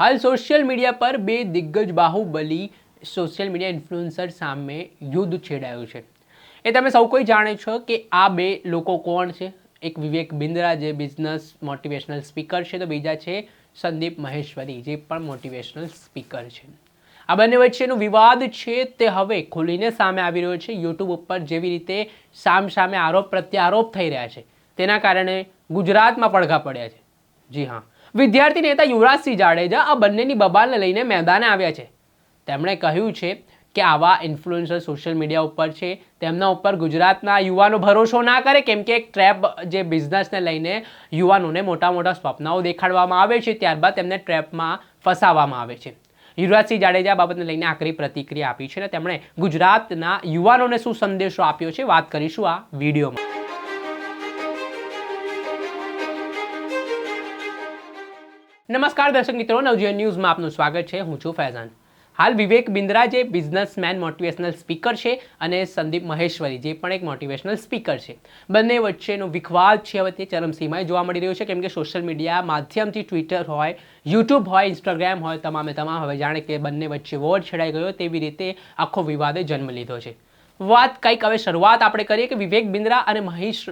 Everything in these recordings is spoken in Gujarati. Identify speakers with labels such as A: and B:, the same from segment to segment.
A: હાલ સોશિયલ મીડિયા પર બે દિગ્ગજ બાહુબલી સોશિયલ મીડિયા ઇન્ફ્લુઅન્સર સામે યુદ્ધ છેડાયું છે. એ તમે સૌ કોઈ જાણે છો કે આ બે લોકો કોણ છે? એક વિવેક બિંદ્રા જે બિઝનેસ મોટિવેશનલ સ્પીકર છે, તો બીજા છે સંદીપ મહેશ્વરી, જે પણ મોટિવેશનલ સ્પીકર છે. આ બંને વચ્ચેનો વિવાદ છે તે હવે ખુલીને સામે આવી રહ્યો છે. યુટ્યુબ ઉપર જેવી રીતે સામ સામે આરોપ પ્રત્યારોપ થઈ રહ્યા છે, તેના કારણે ગુજરાતમાં પડઘા પડ્યા છે. જી હા. વિદ્યાર્થી નેતા યુવરાજસિંહ જાડેજા આ બંનેની બબાલને લઈને મેદાને આવ્યા છે. તેમણે કહ્યું છે કે આવા ઇન્ફ્લુએન્સર સોશિયલ મીડિયા ઉપર છે, તેમના ઉપર ગુજરાતના યુવાનો ભરોસો ના કરે, કેમ કે એક ટ્રેપ જે બિઝનેસને લઈને યુવાનોને મોટા મોટા સ્વપ્નાઓ દેખાડવામાં આવે છે, ત્યારબાદ તેમને ટ્રેપમાં ફસાવવામાં આવે છે. યુવરાજસિંહ જાડેજા બાબતને લઈને આકરી પ્રતિક્રિયા આપી છે અને તેમણે ગુજરાતના યુવાનોને શું સંદેશો આપ્યો છે, વાત કરીશું આ વિડીયોમાં. નમસ્કાર દર્શક મિત્રો, નવજીવન ન્યૂઝમાં આપનું સ્વાગત છે. હું છું ફૈઝાન. હાલ વિવેક બિંદ્રા જે બિઝનેસમેન મોટિવેશનલ સ્પીકર છે અને સંદીપ મહેશ્વરી જે પણ એક મોટિવેશનલ સ્પીકર છે. બંને વચ્ચેનો વિખવાદ છે હવે તે ચરમસીમાએ જોવા મળી રહ્યો છે. કેમ કે સોશિયલ મીડિયા માધ્યમથી ટ્વિટર હોય યુટ્યુબ હોય ઇન્સ્ટાગ્રામ હોય, તમામે તમામ હવે જાણે કે બંને વચ્ચે વોર છેડાઈ ગયો તેવી રીતે આખો વિવાદે જન્મ લીધો છે. વાત કંઈક હવે શરૂઆત આપણે કરીએ કે વિવેક બિંદ્રા અને મહેશ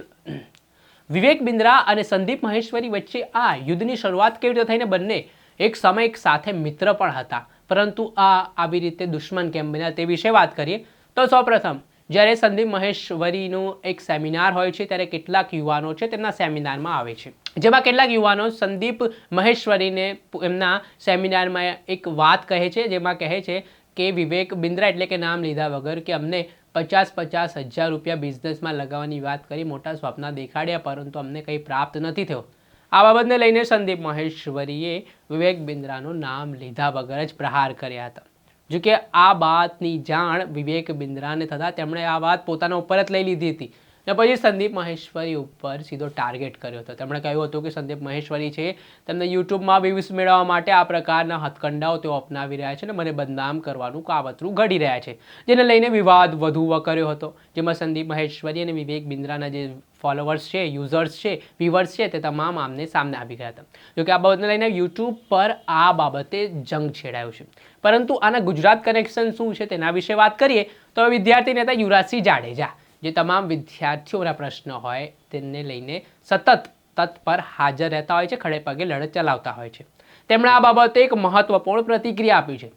A: વિવેક બિન્દ્રા અને સંદીપ મહેશ્વરી વચ્ચે આ યુદ્ધની શરૂઆત કેવી રીતે થઈને બંને એક સમય એક સાથે મિત્ર પણ હતા? પરંતુ આ આવી રીતે દુશ્મન કેમ બન્યા તે વિશે વાત કરીએ. તો સૌપ્રથમ, જ્યારે સંદીપ મહેશ્વરીનું એક સેમિનાર હોય છે, ત્યારે કેટલાક યુવાનો છે તેમના સેમિનારમાં આવે છે. જેમાં કેટલાક યુવાનો સંદીપ મહેશ્વરીને એમના સેમિનારમાં એક વાત કહે છે, જેમાં કહે છે કે વિવેક બિન્દ્રા એટલે કે નામ લીધા વગર કે અમને પચાસ પચાસ હજાર રૂપિયા બિઝનેસમાં લગાવવાની વાત કરી, મોટા સ્વપ્ન દેખાડ્યા, પરંતુ અમને કંઈ પ્રાપ્ત નથી થયો. આ બાબતને લઈને સંદીપ મહેશ્વરીએ વિવેક બિંદ્રાનું નામ લીધા વગર જ પ્રહાર કર્યા હતા. જો કે આ વાતની જાણ વિવેક બિંદ્રાને થતાં તેમણે આ વાત પોતાના ઉપર જ લઈ લીધી હતી. પછી સંદીપ મહેશ્વરી ઉપર સીધો ટાર્ગેટ કર્યો હતો. તેમણે કહ્યું હતું કે સંદીપ મહેશ્વરી છે, તેમને યુટ્યુબમાં વ્યૂઝ મેળવવા માટે આ પ્રકારના હથકંડાઓ તેઓ અપનાવી રહ્યા છે અને મને બદનામ કરવાનું કાવતરું ઘડી રહ્યા છે, જેને લઈને વિવાદ વધુ વકર્યો હતો. જેમાં સંદીપ મહેશ્વરી અને વિવેક બિંદ્રાના જે ફોલોવર્સ છે યુઝર્સ છે વ્યુઅર્સ છે, તે તમામ આમને સામને આવી ગયા હતા. જોકે આ બાબતને લઈને યુટ્યુબ પર આ બાબતે જંગ છેડાયો છે. પરંતુ આના ગુજરાત કનેક્શન શું છે તેના વિશે વાત કરીએ તો વિદ્યાર્થી નેતા યુવરાજસિંહ જાડેજા જે તમામ વિદ્યાર્થીઓના પ્રશ્ન હોય તેને લઈને સતત તત્પર હાજર રહેતા હોય છે, ખડે પગે લડત ચલાવતા હોય છે. તેમણે આ બાબતે એક મહત્વપૂર્ણ પ્રતિક્રિયા આપી છે.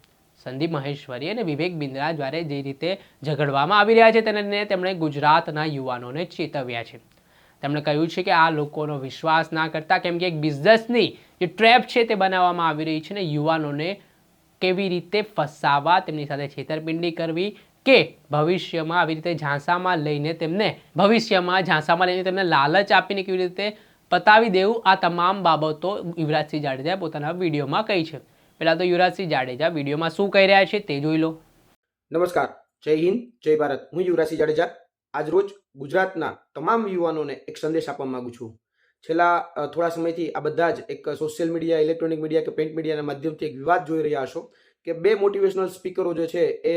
A: સંદીપ મહેશ્વરી અને વિવેક બિંદ્રા દ્વારા જે રીતે ઝઘડવામાં આવી રહ્યા છે, તેને તેમણે ગુજરાતના યુવાનોને ચેતવ્યા છે. તેમણે કહ્યું છે કે આ લોકોનો વિશ્વાસ ના કરતા કેમ કે એક બિઝનેસની જે ટ્રેપ છે તે બનાવવામાં આવી રહી છે ને, યુવાનોને કેવી રીતે ફસાવા તેમની સાથે છેતરપિંડી કરવી કે ભવિષ્યમાં આવી રીતે ઝાંસામાં લઈને તેમને, ભવિષ્યમાં ઝાંસામાં લઈને તેમને લાલચ આપીને કેવી રીતે પતાવી દેવું, આ તમામ બાબતો યુવરાજસિંહ જાડેજાએ પોતાના વિડીયોમાં કહી છે. પહેલાં તો યુવરાજસિંહ જાડેજા વિડીયોમાં શું કહી રહ્યા છે તે જોઈ લો.
B: નમસ્કાર, જય હિન્દ, જય ભારત. હું યુવરાજસિંહ જાડેજા. આજરોજ ગુજરાતના તમામ યુવાનોને એક સંદેશ આપવા માગું છું. છેલ્લા થોડા સમયથી આ બધા જ એક સોશિયલ મીડિયા, ઇલેક્ટ્રોનિક મીડિયા કે પ્રિન્ટ મીડિયાના માધ્યમથી એક વિવાદ જોઈ રહ્યા હશો કે બે મોટિવેશનલ સ્પીકરો જે છે એ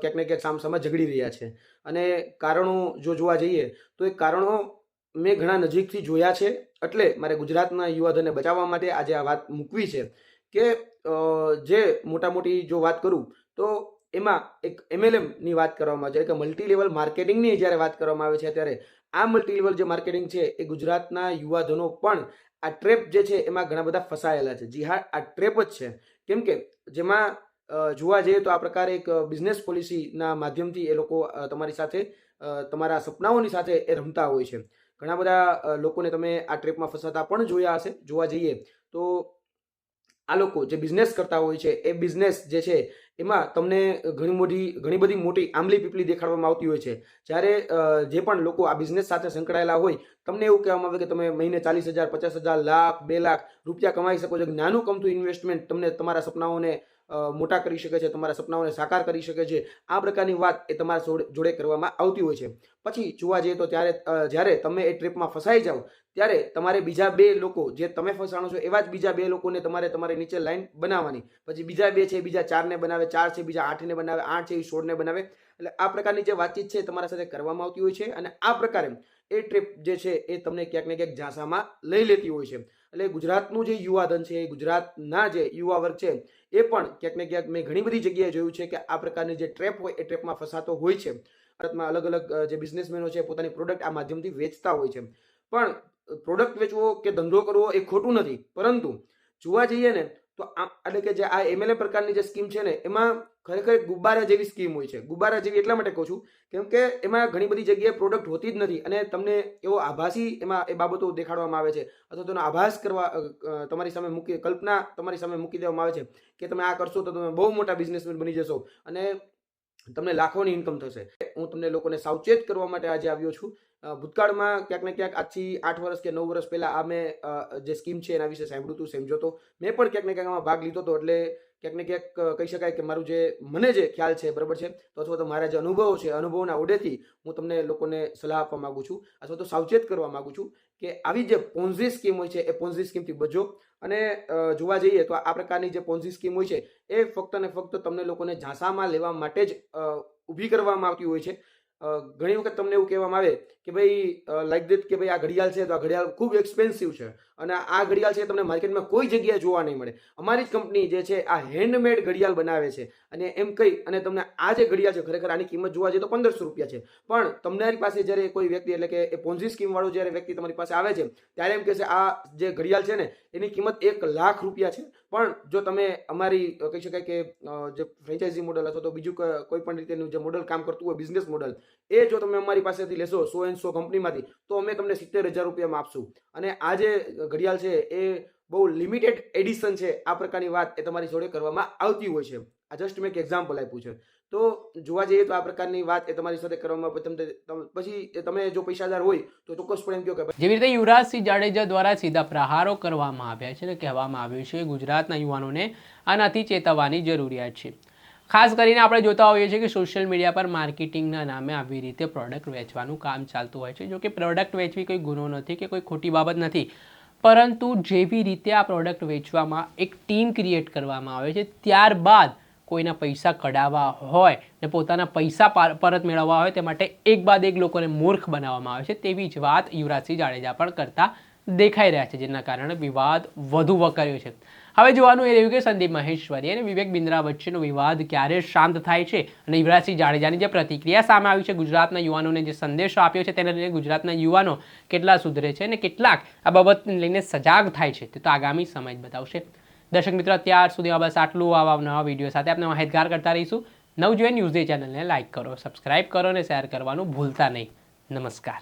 B: ક્યાંક ને ક્યાંક સામસામાં ઝઘડી રહ્યા છે. અને કારણો જો જોવા જઈએ, તો એ કારણો મેં ઘણા નજીકથી જોયા છે. એટલે મારે ગુજરાતના યુવાધનને બચાવવા માટે આજે આ વાત મૂકવી છે કે જે મોટા મોટી જો વાત કરું, તો એમાં એક એમએલએમની વાત કરવામાં આવે છે. કે મલ્ટી લેવલ માર્કેટિંગની જ્યારે વાત કરવામાં આવે છે ત્યારે, આ મલ્ટી લેવલ જે માર્કેટિંગ છે એ ગુજરાતના યુવાધનો પણ આ ટ્રેપ જે છે એમાં ઘણા બધા ફસાયેલા છે. જી હા આ ટ્રેપ જ છે. કેમ કે જેમાં જોવા જઈએ તો આ પ્રકારે એક બિઝનેસ પોલિસીના માધ્યમથી એ લોકો તમારી સાથે તમારા સપનાઓની સાથે એ રમતા હોય છે. ઘણા બધા લોકોને તમે આ ટ્રેપમાં ફસાતા પણ જોયા હશે. જોવા જઈએ તો આ લોકો જે બિઝનેસ કરતા હોય છે, એ બિઝનેસ જે છે, એમાં તમને ઘણી મોટી, ઘણી બધી મોટી આંબલી પીપલી દેખાડવામાં આવતી હોય છે. જ્યારે જે પણ લોકો આ બિઝનેસ સાથે સંકળાયેલા હોય, તમને એવું કહેવામાં આવે કે તમે મહિને ચાલીસ હજાર, પચાસ હજાર, લાખ, બે લાખ રૂપિયા કમાઈ શકો છો. નાનું કમતું ઇન્વેસ્ટમેન્ટ તમને તમારા સપનાઓને મોટા કરી શકે છે, તમારા સપનાઓને સાકાર કરી શકે છે. આ પ્રકારની વાત એ તમારા જોડે કરવામાં આવતી હોય છે. પછી જોવા જઈએ તો ત્યારે જ્યારે તમે એ ટ્રીપમાં ફસાઈ જાઓ ત્યારે તમારે બીજા બે લોકો જે તમે ફસાણો છો એવા જ બીજા બે લોકોને તમારે તમારી નીચે લાઈન બનાવવાની. પછી બીજા બે છે, બીજા ચારને બનાવે, ચાર છે, બીજા આઠને બનાવે, આઠ છે, એ સોળને બનાવે. એટલે આ પ્રકારની જે વાતચીત છે તમારા સાથે કરવામાં આવતી હોય છે અને આ પ્રકારે એ ટ્રીપ જે છે એ તમને ક્યાંક ને ક્યાંક ઝાંસામાં લઈ લેતી હોય છે. એટલે ગુજરાતનું જે યુવાધન છે એ ગુજરાતના જે યુવા વર્ગ છે એ પણ ક્યાંક ને ક્યાંક મેં ઘણી બધી જગ્યાએ જોયું છે કે આ પ્રકારની જે ટ્રેપ હોય એ ટ્રેપમાં ફસાતો હોય છે. ભારતમાં અલગ અલગ જે બિઝનેસમેનો છે પોતાની પ્રોડક્ટ આ માધ્યમથી વેચતા હોય છે. પણ પ્રોડક્ટ વેચવો કે ધંધો કરવો એ ખોટું નથી. પરંતુ જોવા જઈએ ને, તો આ એટલે કે જે આ એમએલએ પ્રકારની જે સ્કીમ છે ને, એમાં ખરેખર ગુબ્બારા જેવી સ્કીમ હોય છે. ગુબ્બારા જેવી એટલા માટે કહું છું, કેમ કે એમાં ઘણી બધી જગ્યાએ પ્રોડક્ટ હોતી જ નથી અને તમને એવો આભાસી એમાં એ બાબતો દેખાડવામાં આવે છે. અથવા તેનો આભાસ કરવા તમારી સામે મૂકી, કલ્પના તમારી સામે મૂકી દેવામાં આવે છે કે તમે આ કરશો તો તમે બહુ મોટા બિઝનેસમેન બની જશો અને તમને લાખોની ઇન્કમ થશે. હું તમને લોકોને સાવચેત કરવા માટે આજે આવ્યો છું. ભૂતકાળમાં ક્યાંક ને ક્યાંક આજથી આઠ વર્ષ કે નવ વર્ષ પહેલાં આ મેં જે સ્કીમ છે એના વિશે સાંભળ્યું હતું સમજો તો મેં પણ ક્યાંક ને ક્યાંક આમાં ભાગ લીધો હતો, એટલે ક્યાંક ને ક્યાંક કહી શકાય કે મારું જે, મને જે ખ્યાલ છે, બરાબર છે? તો અથવા તો મારા જે અનુભવો છે, અનુભવના ઓડેથી હું તમને લોકોને સલાહ આપવા માગું છું, અથવા તો સાવચેત કરવા માગું છું કે આવી જે પોન્ઝી સ્કીમ હોય છે, એ પોન્ઝી સ્કીમથી બચો. અને જોવા જઈએ તો આ પ્રકારની જે પોન્ઝી સ્કીમ હોય છે, એ ફક્ત ને ફક્ત તમને લોકોને ઝાંસામાં લેવા માટે જ ઊભી કરવામાં આવતી હોય છે. ઘણી વખત તમને એવું કહેવામાં આવે કે ભાઈ લાઈક દેટ કે ભાઈ આ ઘડિયાળ છે તો આ ઘડિયાળ ખૂબ એક્સપેન્સિવ છે અને આ ઘડિયાળ છે તમને માર્કેટમાં કોઈ જગ્યાએ જોવા નહીં મળે. અમારી જ કંપની જે છે આ હેન્ડમેડ ઘડિયાળ બનાવે છે અને એમ કહી અને તમને આ જે ઘડિયાળ છે ખરેખર આની કિંમત જોવા જઈએ તો પંદરસો રૂપિયા છે. પણ તમારી પાસે જ્યારે કોઈ વ્યક્તિ એટલે કે એ પોન્ઝી સ્કીમ વાળો જ્યારે વ્યક્તિ તમારી પાસે આવે છે, ત્યારે એમ કહે છે આ જે ઘડિયાળ છે ને એની કિંમત એક લાખ રૂપિયા છે. પણ જો તમે અમારી કહી શકાય કે જે ફ્રેન્ચાઇઝી મોડલ અથવા તો બીજું કોઈ પણ રીતેનું જે મોડલ કામ કરતું હોય બિઝનેસ મોડલ એ જો તમે અમારી પાસેથી લેશો સો એન્ડ સો કંપનીમાંથી તો અમે તમને સિત્તેર હજાર રૂપિયામાં આપશું. અને આ જે ઘડિયાળ છે, એ બહુ લિમિટેડ એડિશન છે, આ પ્રકારની વાત એ તમારી જોડે કરવામાં આવતી હોય છે. આ જસ્ટ મેં એક એક્ઝામ્પલ આપ્યું છે. તો જોવા જઈએ તો આ પ્રકારની વાત એ તમારી સાથે કરવામાં તમને પછી તમે જો પૈસાદાર હોય, તો ચોક્કસપણે એમ કહો કે
A: જેવી રીતે યુવરાજસિંહ જાડેજા દ્વારા સીધા પ્રહારો કરવામાં આવ્યા છે અને કહેવામાં આવ્યું છે, ગુજરાતના યુવાનોને આનાથી ચેતવવાની જરૂરિયાત છે. ખાસ કરીને આપણે જોતા હોઈએ છીએ કે સોશિયલ મીડિયા પર માર્કેટિંગના નામે આવી રીતે પ્રોડક્ટ વેચવાનું કામ ચાલતું હોય છે. જો કે પ્રોડક્ટ વેચવી કોઈ ગુનો નથી કે કોઈ ખોટી બાબત નથી. પરંતુ જેવી રીતે આ પ્રોડક્ટ વેચવામાં એક ટીમ ક્રિએટ કરવામાં આવે છે, ત્યારબાદ કોઈના પૈસા કઢાવવા હોય ને પોતાના પૈસા પાર- પરત મેળવવા હોય તે માટે એક બાદ એક લોકોને મૂર્ખ બનાવવામાં આવે છે તેવી જ વાત યુવરાજસિંહ જાડેજા પણ કરતા દેખાઈ રહ્યા છે, જેના કારણે વિવાદ વધુ વકર્યો છે. હવે જોવાનું એ રહ્યું કે સંદીપ મહેશ્વરી અને વિવેક બિંદ્રા વચ્ચેનો વિવાદ ક્યારે શાંત થાય છે અને યુવરાજસિંહ જાડેજાની જે પ્રતિક્રિયા સામે આવી છે ગુજરાતના યુવાનોને જે સંદેશો આપ્યો છે તેને લઈને ગુજરાતના યુવાનો કેટલા સુધરે છે અને કેટલાક આ બાબતને લઈને સજાગ થાય છે તે તો આગામી સમય જ બતાવશે. દર્શક મિત્રો, અત્યાર સુધીમાં બસ આટલું. આવા નવા વીડિયો સાથે આપણે માહિતગાર કરતા રહીશું. નવજીવન ન્યૂઝ ડે ચેનલને લાઇક કરો, સબસ્ક્રાઇબ કરો અને શેર કરવાનું ભૂલતા નહીં. નમસ્કાર.